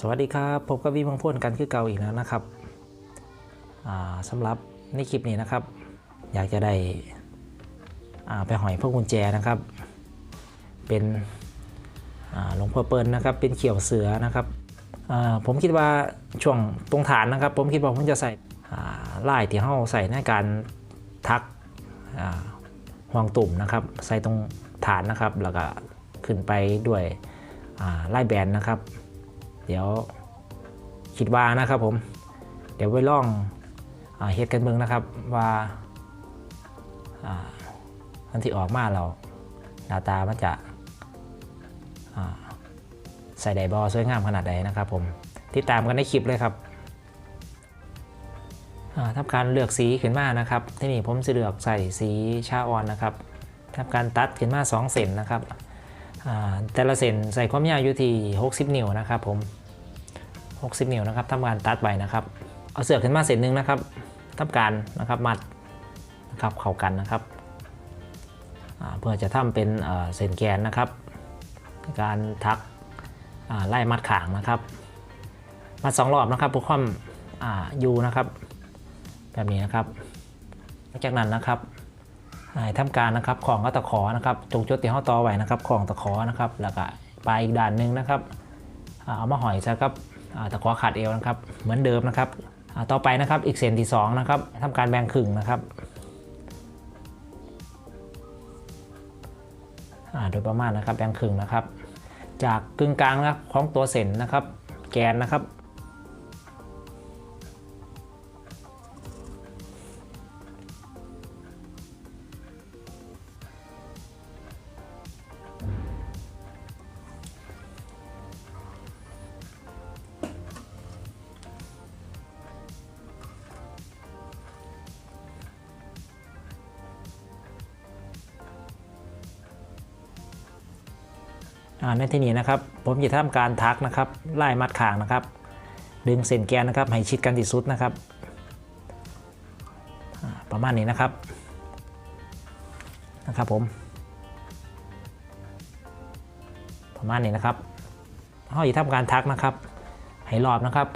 สวัสดีครับพบกับวิมังพ่นกันคือเก่าอีกแล้วนะครับอ่าสำหรับในคลิปนี้นะครับ อยากจะได้ไปหอยพวกกุญแจนะครับ เป็นหลวงพ่อเปิลนะครับ เป็นเขียวเสือนะครับผมคิดว่าช่วงตรงฐานนะครับ ผมคิดว่าผมจะใส่อ่าลายที่เขาใส่ในการทักห่วงตุ่มนะครับ ใส่ตรงฐานนะครับ แล้วก็ขึ้นไปด้วยลายแบนนะครับ เดี๋ยวคิดว่านะครับผม เดี๋ยวไปล่องอเฮ็ดกันเมืองนะครับว่าอันที่ออกมาเราหน้าตามันจะใส่ไดบอสวยงามขนาดใดนะครับผมติดตามกันในคลิปเลยครับอ่าทำการเลือกสีขึ้นมานะครับ ที่นี่ผมจะเลือกใส่สีชาออนนะครับทำการตัดขึ้นมา2เซนนะครับแต่ละเซนใส่ความยาวอยู่ที่ 60 นิ้วนะครับผม 60 นิ้วนะครับทำการตัดไปนะครับ เอาเสือกขึ้นมาเสร็จนึงนะครับทำการนะครับมัดนะครับเข้ากันนะครับเพื่อจะทำเป็นเส้นแกนนะครับ การทักไล่มัดขางนะครับ มัดสองรอบนะครับเพื่อความยูนะครับ แบบนี้นะครับหลังจากนั้นนะครับให้ทำการนะครับของก็ตะขอนะครับจงจุดที่ห้อต่อไว้นะครับ ของตะขอนะครับ แล้วก็ปลายอีกด้านหนึ่งนะครับเอามาหอยซะครับ ตะขอขาดเอวนะครับเหมือนเดิมนะครับต่อไปนะครับอีกเส้นที่2นะครับทำการแบ่งครึ่งนะครับโดยประมาณนะครับแบ่งครึ่งนะครับ จากกึ่งกลางนะครับของตัวเส้นนะครับ แกนนะครับ ในที่นี้นะครับ ผมจะทำการทักนะครับไล่มัดขางนะครับ ดึงเส้นแกนนะครับให้ชิดกันที่สุดนะครับ ประมาณนี้นะครับนะครับผมประมาณนี้นะครับเขาจะทำการทักนะครับ ให้รอบนะครับ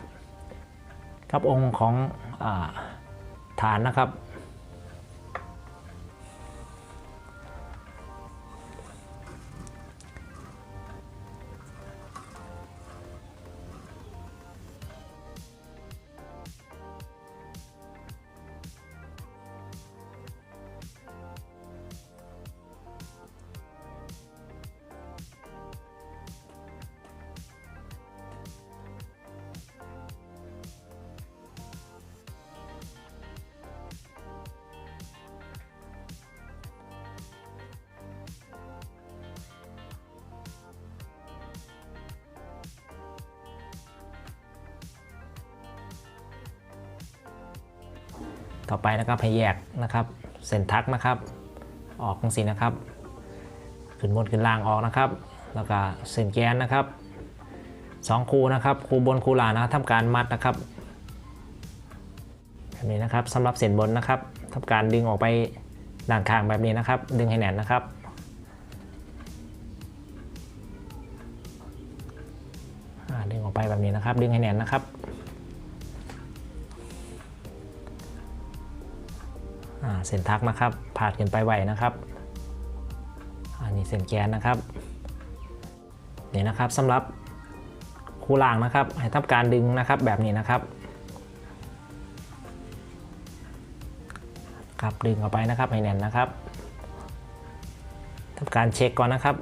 กับองค์ของอฐานนะครับ ต่อไปนะครับให้แยกนะครับ เส้นทักนะครับ ออกจังสีนะครับ ขึ้นบนขึ้นล่างออกนะครับ แล้วก็เส้นแกนนะครับสองคูนะครับคูบนคูล่างนะครับทำการมัดนะครับแบบนี้นะครับสำหรับเส้นบนนะครับทำการดึงออกไปด้านข้างแบบนี้นะครับ ดึงให้แน่นนะครับดึงออกไปแบบนี้นะครับ ดึงให้แน่นนะครับ เส้นทักนะครับผ่านขึ้นไปไหวนะครับ อันนี้เส้นแกนนะครับนี่นะครับสำหรับคู่ล่างนะครับ ให้ทำการดึงนะครับแบบนี้นะครับครับดึงออกไปนะครับให้แน่นนะครับทำการเช็คก่อนนะครับ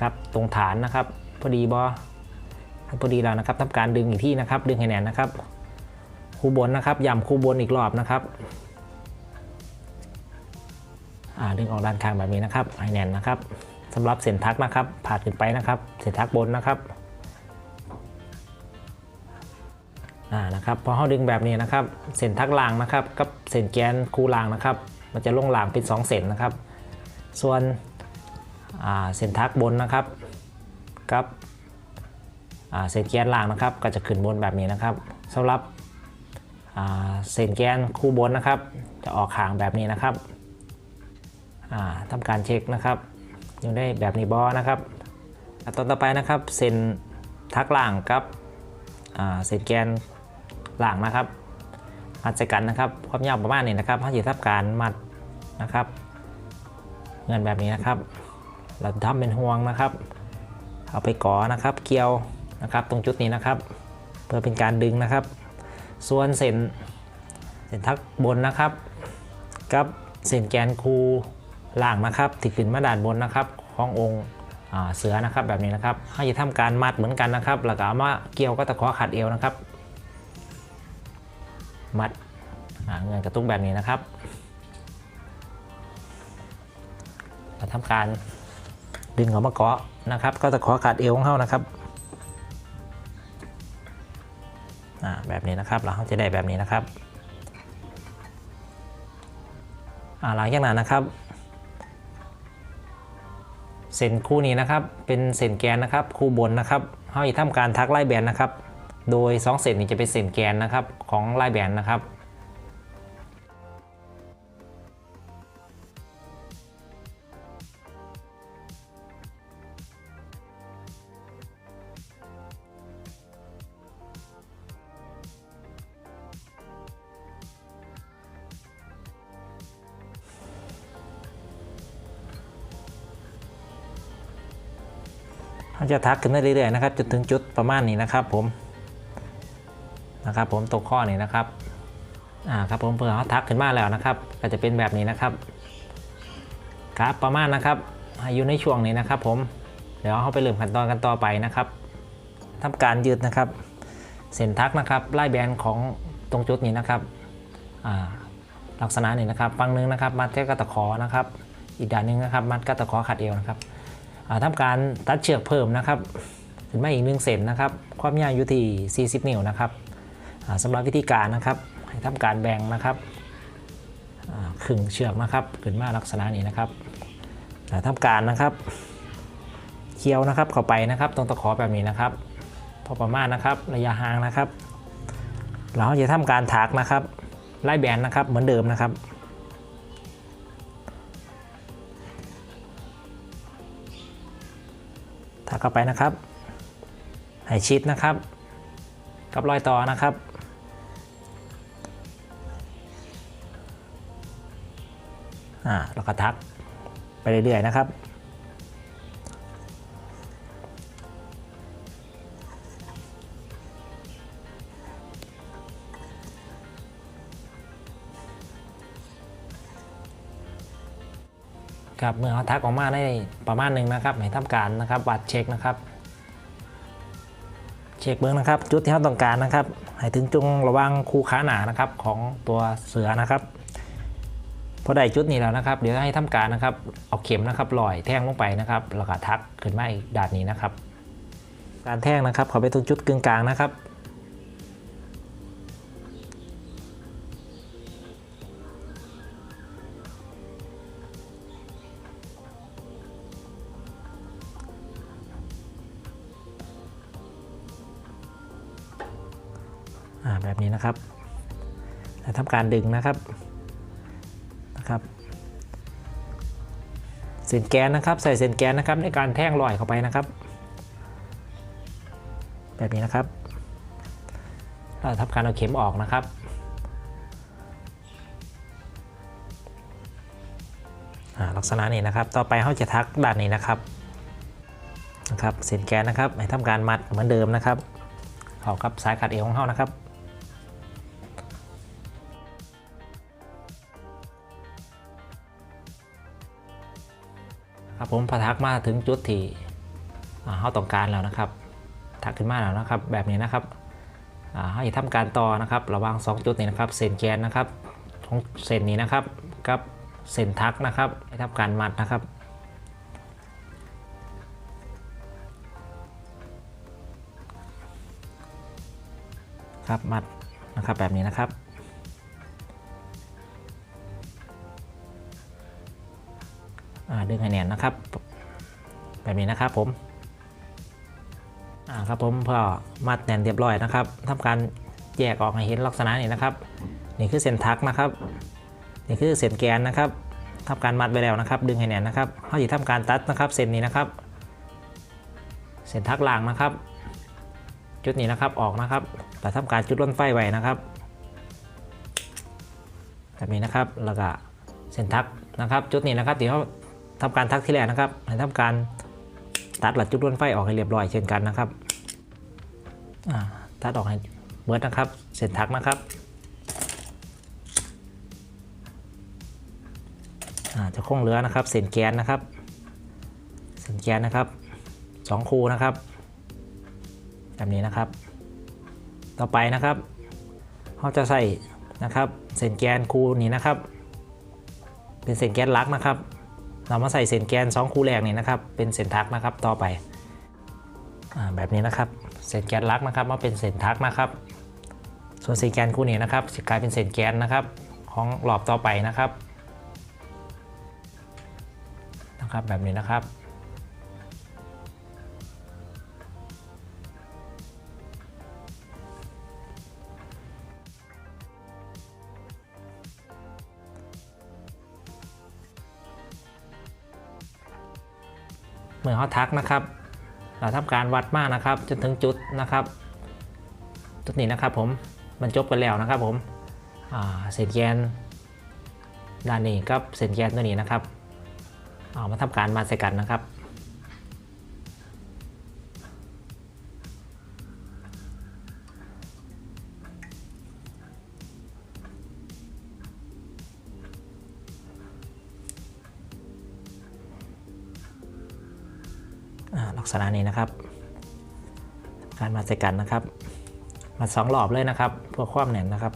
ครับตรงฐานนะครับพอดีบอพอดีแล้วนะครับทำการดึงอีกที่นะครับ ดึงให้แน่นนะครับ คู่บนนะครับย่ำคู่บนอีกรอบนะครับ ดึงออกด้านข้างแบบนี้นะครับให้แน่นนะครับสำหรับเส้นทักนะครับ ผ่าขึ้นไปนะครับเส้นทักบนนะครับอ่านะครับพอเขาดึงแบบนี้นะครับเส้นทักล่างนะครับกับเส้นแกนคู่ล่างนะครับ มันจะลงล่างเป็น2เส้นนะครับ ส่วนเส้นทักบนนะครับกับเส้นแกนล่างนะครับ ก็จะขึ้นบนแบบนี้นะครับสำหรับเส้นแกนคู่บนนะครับ จะออกห่างแบบนี้นะครับ ทำการเช็คนะครับอยู่ได้แบบนี้บอนะครับตอนต่อไปนะครับเส้นทักล่างกับอ่าเศษแกนหล่างนะครับมัดใส่กันนะครับความยาวประมาณนี้นะครับเขาจะทำการมัดนะครับ เงินแบบนี้นะครับ เราทำเป็นห่วงนะครับ เอาไปก่อนะครับ เกี่ยวนะครับ ตรงจุดนี้นะครับ เพื่อเป็นการดึงนะครับ ส่วนเส้นเส้นทักบนนะครับ กับเส้นแกนคู ล่างนะครับที่ขึ้นมาด้านบนนะครับขององค์อ่าเสือนะครับแบบนี้นะครับให้จะทำการมัดเหมือนกันนะครับแล้วก็เอามาเกี่ยวก็ตะขอขัดเอวนะครับ มัดเงินกระตุ้งแบบนี้นะครับมาทำการดึงออกมาเกาะนะครับ ก็ตะขอขัดเอวของเขานะครับแบบนี้นะครับเราจะได้แบบนี้นะครับอ่าหลังจากนั้นนะครับ เส้นคู่นี้นะครับ เป็นเส้นแกนนะครับ คู่บนนะครับเขาจะทำการทักไล่แบนนะครับ โดย 2 เส้นนี้จะเป็นเส้นแกนนะครับของไล่แบนนะครับ เขาจะทักขึ้นได้เรื่อยๆนะครับจนถึงจุดประมาณนี้นะครับผมนะครับผมตรงข้อนี้นะครับอ่าครับผมเพื่อเขาทักขึ้นมาแล้วนะครับ ก็จะเป็นแบบนี้นะครับครับประมาณนะครับอยู่ในช่วงนี้นะครับ ผมเดี๋ยวเขาไปเริ่มขั้นตอนกันต่อไปนะครับทำการยืดนะครับ เส้นทักนะครับไล่แบนของตรงจุดนี้นะครับอ่าลักษณะนี้นะครับฝั่งนึงนะครับ มัดแค่กระตะขอนะครับ อีกด้านหนึงนะครับ มัดกระตะขอขัดเอวนะครับ อ่าการตัดเชือกเพิ่มนะครับถึงไม่อีกหนึ่งเซนนะครับ ความยาวอยู่ที่ 40 นิ้วนะครับอ่าสำหรับวิธีการนะครับ ให้ทำการแบ่งนะครับขึงเชือกนะครับขึ้นมาลักษณะนี้นะครับอ่าการนะครับเคี้ยวนะครับเข้าไปนะครับตรงตะขอแบบนี้นะครับ พอประมาณนะครับระยะห่างนะครับเราจะทำการถักนะครับไล่แบนนะครับเหมือนเดิมนะครับ กเข้าไปนะครับ ให้ชิดนะครับ กับรอยต่อนะครับ อ่าแล้วก็ทักไปเรื่อยๆนะครับ ครับเมื่อเขาทักออกมาได้ประมาณหนึ่งนะครับให้ทำการนะครับวัดเช็คนะครับ เช็คเบื้องนะครับ จุดที่เขาต้องการนะครับ ให้ถึงจงระวังคูขาหนานะครับของตัวเสือนะครับพอได้จุดนี้แล้วนะครับ เดี๋ยวให้ทำการนะครับเอาเข็มนะครับลอยแท่งลงไปนะครับแล้วก็ทักขึ้นมาอีกด้านนี้นะครับ การแท่งนะครับเขาไปตรงจุดกึ่งกลางนะครับ การดึงนะครับนะครับเส้นแกนนะครับ ใส่เส้นแกนนะครับ ในการแท่งลอยเข้าไปนะครับ แบบนี้นะครับ เราทำการเอาเข็มออกนะครับลักษณะนี้นะครับ ต่อไปเขาจะทักด้านนี้นะครับนะครับเส้นแกนนะครับให้ทำการมัดเหมือนเดิมนะครับ เข้ากับสายขัดเอวของเขานะครับ ผมพทักมาถึงจุดที่เขาต้องการแล้วนะครับทักขึ้นมาแล้วนะครับ แบบนี้นะครับอ่าให้ทำการต่อนะครับ ระว่าง 2 จุดนี้นะครับเส้นแกนนะครับของเส้นนี้นะครับกับเส้นทักนะครับให้ทำการมัดนะครับครับมัดนะครับแบบนี้นะครับ ดึงให้แน่นนะครับ แบบนี้นะครับผมครับผมพอมัดแน่นเรียบร้อยนะครับทำการแยกออกให้เห็นลักษณะนี้นะครับ นี่คือเส้นทักนะครับ นี่คือเส้นแกนนะครับทำการมัดไปแล้วนะครับ ดึงให้แน่นนะครับเขาจะทำการตัดนะครับ เส้นนี้นะครับ เส้นทักล่างนะครับ จุดนี้นะครับออกนะครับ แต่ทำการจุดล้นไฟไว้นะครับแบบนี้นะครับแล้วก็เส้นทักนะครับ จุดนี้นะครับเดี๋ยวเขา ทำการทักที่แรกนะครับให้ทำการตัดหลัดจุดล้นไฟออกให้เรียบร้อยเช่นกันนะครับตัดออกให้เบิดนะครับ เส้นทักนะครับจะคงเหลือนะครับเส้นแกนนะครับเส้นแกนนะครับสองคูนะครับแบบนี้นะครับ ต่อไปนะครับเขาจะใส่นะครับเส้นแกนคูนี้นะครับ เป็นเส้นแกนลักนะครับ เรามาใส่เส้นแกน 2 คูแรกนี่นะครับ เป็นเส้นทักนะครับต่อไปอแบบนี้นะครับ เส้นแกนลักนะครับมาเป็นเส้นทักนะครับ ส่วนเส้นแกนคู่นี้นะครับจะกลายเป็นเส้นแกนนะครับ ของหลอบต่อไปนะครับนะครับแบบนี้นะครับ มื่อเขาทักนะครับ เราทำการวัดมากนะครับ จนถึงจุดนะครับ จุดนี้นะครับผมมันจบกันแล้วนะครับผมเศษแกนด้านนี้กับเศษแกนตัวนี้นะครับเอามาทำการมาใส่กันนะครับ ษณะนี้นะครับ การมาใส่กันนะครับ มาสองรอบเลยนะครับเพื่อความแน่นนะครับ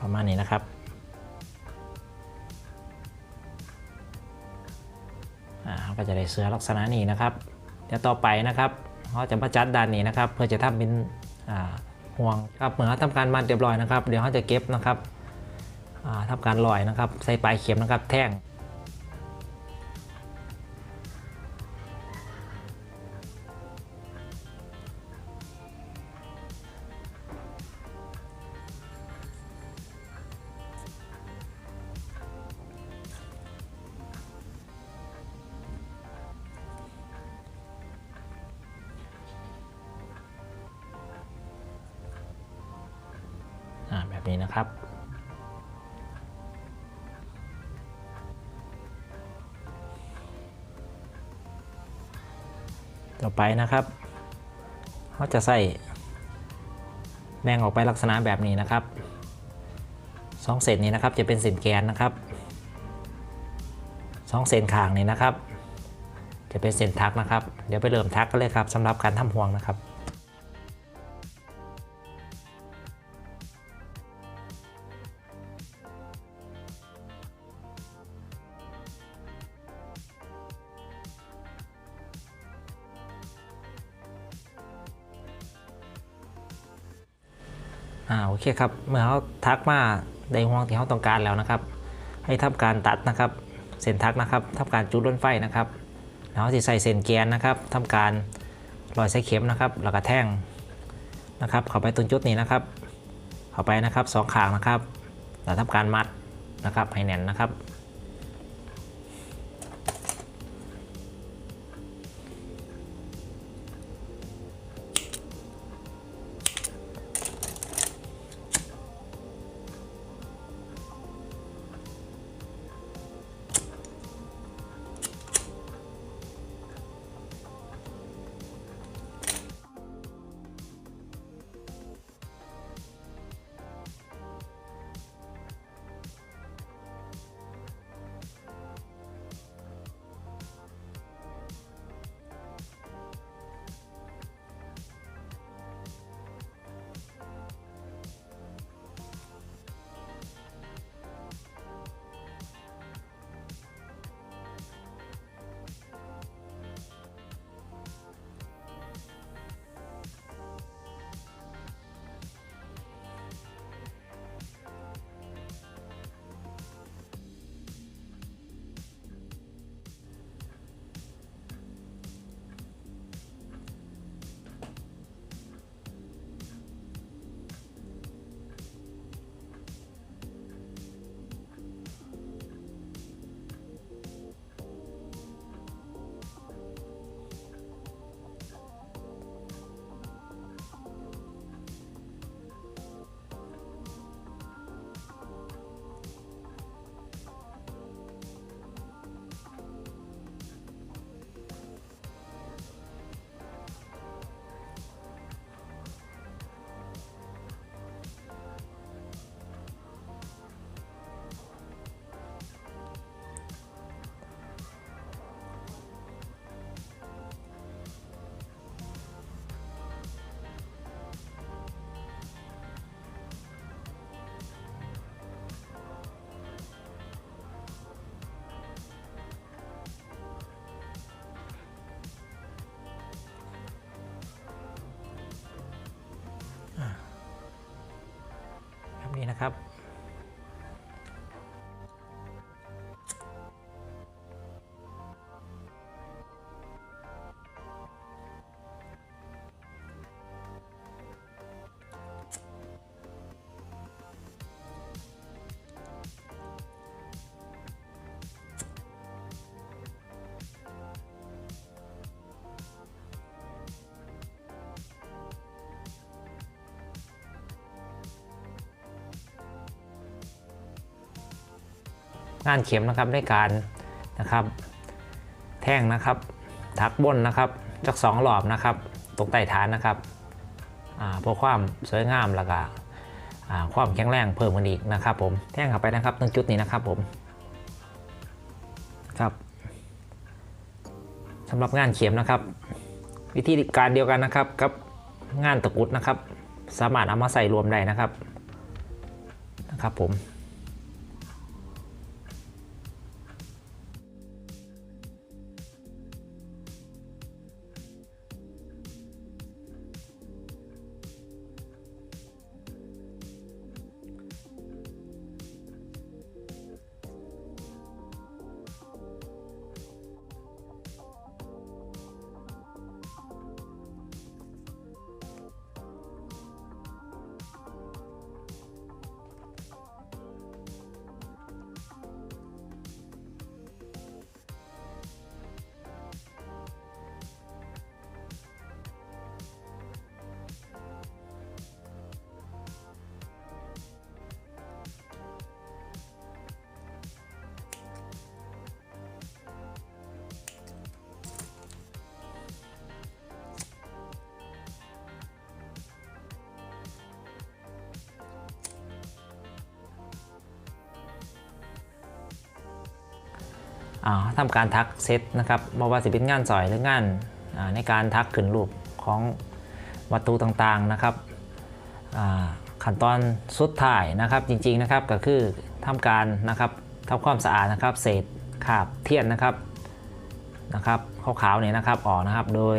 ประมาณนี้นะครับเราก็จะได้เสื้อลักษณะนี้นะครับ เดี๋ยวต่อไปนะครับเขาจะมาจัดด้านนี้นะครับ เพื่อจะทำเป็น ห่วงครับเหมือนทำทำการมัดเรียบร้อยนะครับ เดี๋ยวเขาจะเก็บนะครับทำการลอยนะครับ ใส่ปลายเข็มนะครับ แท่ง แบบนี้นะครับ ต่อไปนะครับเขาจะใส่แบ่งออกไปลักษณะแบบนี้นะครับสองเศษนี้นะครับจะเป็นเศษแกนนะครับสองเศษข่างนี้นะครับ จะเป็นเศษทักนะครับ เดี๋ยวไปเริ่มทักกันเลยครับสำหรับการทำห่วงนะครับ อ่าโอเคครับ เมื่อเขาทักมาในห่วงที่เขาต้องการแล้วนะครับ ให้ทำการตัดนะครับ เส้นทักนะครับทำการจุดล้นไฟนะครับ แล้วจะใส่เส้นแกนนะครับทำการรอยใส่เข็มนะครับ แล้วก็แท่งนะครับ เข้าไปตรงจุดนี้นะครับ เข้าไปนะครับสองขางนะครับ แล้วทำการมัดนะครับให้แน่นนะครับ งานเข็มนะครับในการนะครับ แท่งนะครับ ทักบนนะครับจากสองหลอบนะครับตรงใต้ฐานนะครับอ่าเพื่อความสวยงามแล้วก็อ่าความแข็งแรงเพิ่มขึ้นอีกนะครับ ผมแท่งเข้าไปนะครับตรงจุดนี้นะครับผมครับสำหรับงานเข็มนะครับ วิธีการเดียวกันนะครับกับงานตะกุดนะครับ สามารถเอามาใส่รวมได้นะครับนะครับผม อ่าทำการทักเซตนะครับไม่ว่าจะเป็นงานสอยหรืองานในการทักขึ้นรูปของวัตถุต่างๆนะครับขั้นตอนสุดท้ายนะครับจริงๆนะครับก็คือทำการนะครับทำความสะอาดนะครับเศษคราบเทียนนะครับนะครับขาวๆเนี่ยนะครับออกนะครับโดย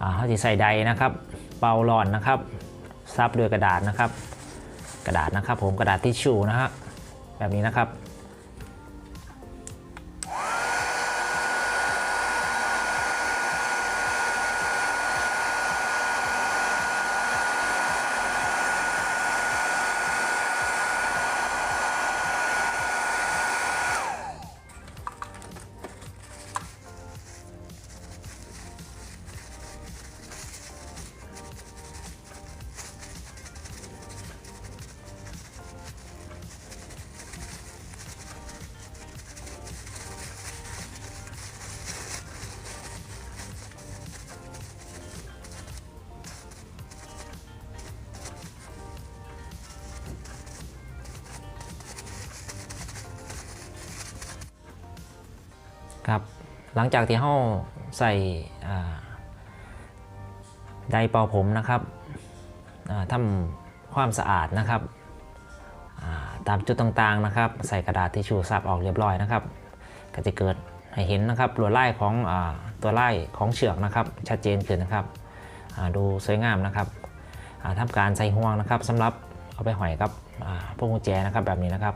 อาเขาจะใส่ใดนะครับ เป่าร้อนนะครับซับด้วยกระดาษนะครับ กระดาษนะครับ ผมกระดาษทิชชู่นะฮะแบบนี้นะครับ หลังจากที่เราใส่ไดเป่าผมนะครับอ่าทำความสะอาดนะครับาตามจุดต่างๆนะครับ ใส่กระดาษทิชชู่ซับออกเรียบร้อยนะครับ ก็จะเกิดให้เห็นนะครับลวดลายของอตัวไล่ของเชือกนะครับ ชัดเจนขึ้นนะครับดูสวยงามนะครับอ่าทำการใส่ห่วงนะครับสำหรับเอาไปห้อยกับพวกกุญแจนะครับแบบนี้นะครับ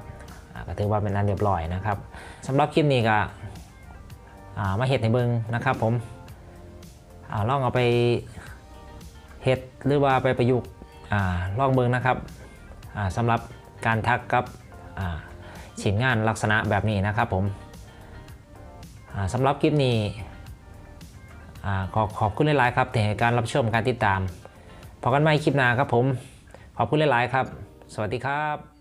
อ่าก็ถือว่าเป็นอันเรียบร้อยนะครับสำหรับคลิปนี้ก็ มาเห็ดในเบิงนะครับผมอลองเอาไปเห็ดหรือว่าไปประยุกต์อ่าลองเบิงนะครับอ่าสำหรับการทักกับชิ้นงานลักษณะแบบนี้นะครับผมอ่าสำหรับคลิปนี้ขอขอบคุณหลาย ๆ ครับที่การรับชมการติดตามพอกันใหม่คลิปหน้าครับผม ขอบคุณหลาย ๆ ครับ สวัสดีครับ